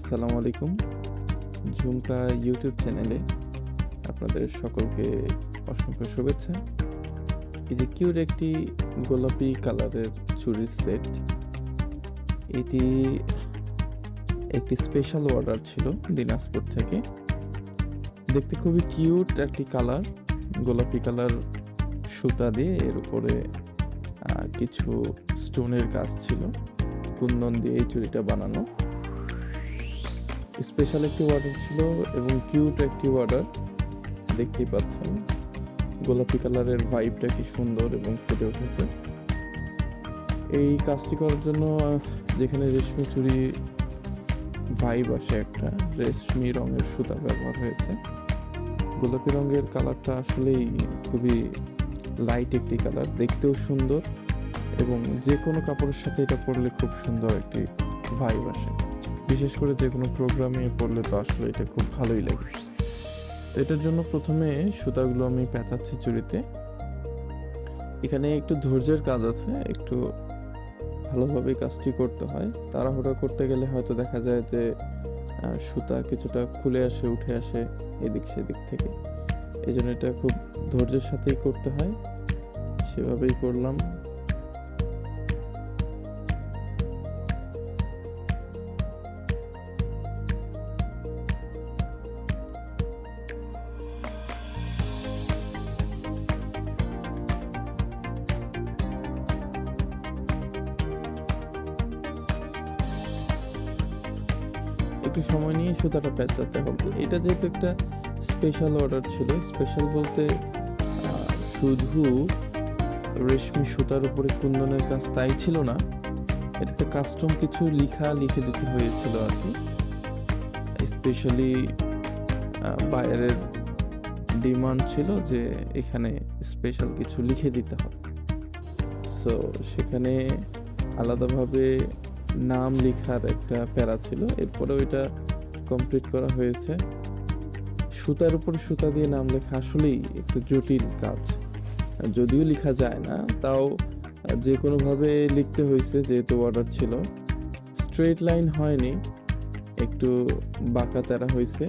আসসালামু আলাইকুম। ঝুমকা ইউটিউব চ্যানেলে আপনাদের সকলকে অসংখ্য শুভেচ্ছা। এই যে কিউর একটি গোলাপি কালারের চুরির সেট, এটি একটি স্পেশাল অর্ডার ছিল দিনাজপুর থেকে। দেখতে খুবই কিউট একটি কালার, গোলাপি কালার সুতা দিয়ে এর উপরে কিছু স্টোনের কাজ ছিল। কুন্দন দিয়ে এই চুরিটা বানানো। স্পেশাল একটি অর্ডার ছিল এবং কিউট একটি অর্ডার দেখতেই পাচ্ছেন। গোলাপি কালারের ভাইবটা কি সুন্দর এবং ফুটে উঠেছে। এই কাজটি করার জন্য যেখানে রেশমি চুড়ি ভাইব আসে একটা, রেশমি রঙের সুতা ব্যবহার হয়েছে। গোলাপি রঙের কালারটা আসলেই খুবই লাইট একটি কালার দেখতেও সুন্দর এবং যে কোনো কাপড়ের সাথে এটা পরলে খুব সুন্দর একটি ভাইব আসে। বিশেষ করে যে কোনো প্রোগ্রামে পড়লে তো আসলে এটা খুব ভালোই লাগে। তো এটার জন্য প্রথমে সুতাগুলো আমি পেঁচাচ্ছি চুরিতে এখানে একটু ধৈর্যের কাজ আছে, একটু ভালোভাবে কাজটি করতে হয়। তাড়াহুড়া করতে গেলে হয়তো দেখা যায় যে সুতা কিছুটা খুলে আসে, উঠে আসে এদিক সেদিক থেকে। এই জন্য এটা খুব ধৈর্যের সাথেই করতে হয়। সেভাবেই করলাম। একটু সময় নিয়ে সুতাটা পেঁচাতে হবে। এটা যেহেতু একটা স্পেশাল অর্ডার ছিল স্পেশাল বলতে শুধু রেশমি সুতার উপরে কুন্দনের কাজ তাই ছিল না, এটাতে কাস্টম কিছু লিখা, লিখে দিতে হয়েছিল আর কি। স্পেশালি বাইরের ডিমান্ড ছিল যে এখানে স্পেশাল কিছু লিখে দিতে হবে। সো সেখানে আলাদাভাবে নাম লেখার একটা প্যারা ছিল। এরপরেও এটা কমপ্লিট করা হয়েছে। সুতার উপর সুতা দিয়ে নাম লেখা আসলেই একটু জটিল কাজ। যদিও লেখা যায় না, তাও যে কোনোভাবে লিখতে হয়েছে যেহেতু অর্ডার ছিল। স্ট্রেট লাইন হয়নি, একটু বাঁকা তেরা হয়েছে।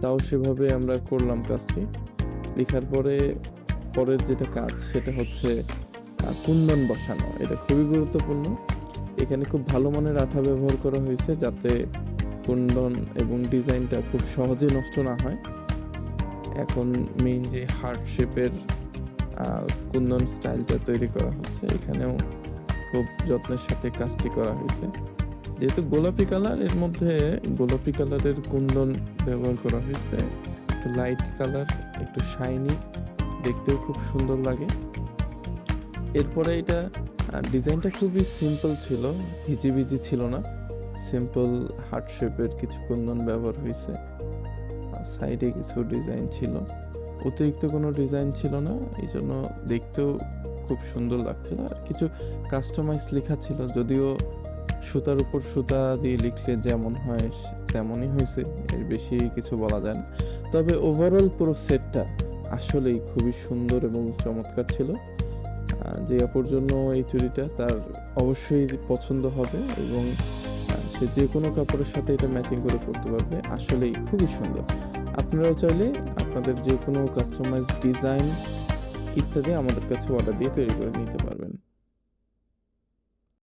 তাও সেভাবে আমরা করলাম কাজটি। লেখার পরে পরের যেটা কাজ সেটা হচ্ছে কুন্দন বসানো। এটা খুবই গুরুত্বপূর্ণ। এখানে খুব ভালো মানের আঠা ব্যবহার করা হয়েছে যাতে কুন্দন এবং ডিজাইনটা খুব সহজে নষ্ট না হয়। এখন মেইন যে হার্ট শেপের কুন্দন স্টাইলটা তৈরি করা হচ্ছে, এখানেও খুব যত্নের সাথে কাজটি করা হয়েছে। যেহেতু গোলাপি কালারের মধ্যে গোলাপি কালারের কুন্দন ব্যবহার করা হয়েছে। একটু লাইট কালার একটু শাইনি দেখতেও খুব সুন্দর লাগে। এরপরে এটা ডিজাইনটা খুবই সিম্পল ছিল, হিজিবিজি ছিল না। সিম্পল হার্ট শেপের কিছু কুন্দন ব্যবহার হয়েছে। সাইডে কিছু ডিজাইন ছিল। অতিরিক্ত কোনো ডিজাইন ছিল না এই জন্য দেখতেও খুব সুন্দর লাগছিল। আর কিছু কাস্টমাইজ লেখা ছিল, যদিও সুতার উপর সুতা দিয়ে লিখলে যেমন হয়, তেমনই হয়েছে। এর বেশি কিছু বলা যায় না। তবে ওভারঅল পুরো সেটটা আসলেই খুবই সুন্দর এবং চমৎকার ছিল। যে অপর জন্য এই চুড়িটা, তার অবশ্যই পছন্দ হবে এবং সে যে কোনো কাপড়ের সাথে এটা ম্যাচিং করে পরতে পারবে। আসলেই খুবই সুন্দর। আপনারাও চাইলে আপনাদের যে কোনো কাস্টমাইজ ডিজাইন ইত্যাদি আমাদের কাছে অর্ডার দিয়ে তৈরি করে নিতে পারবেন।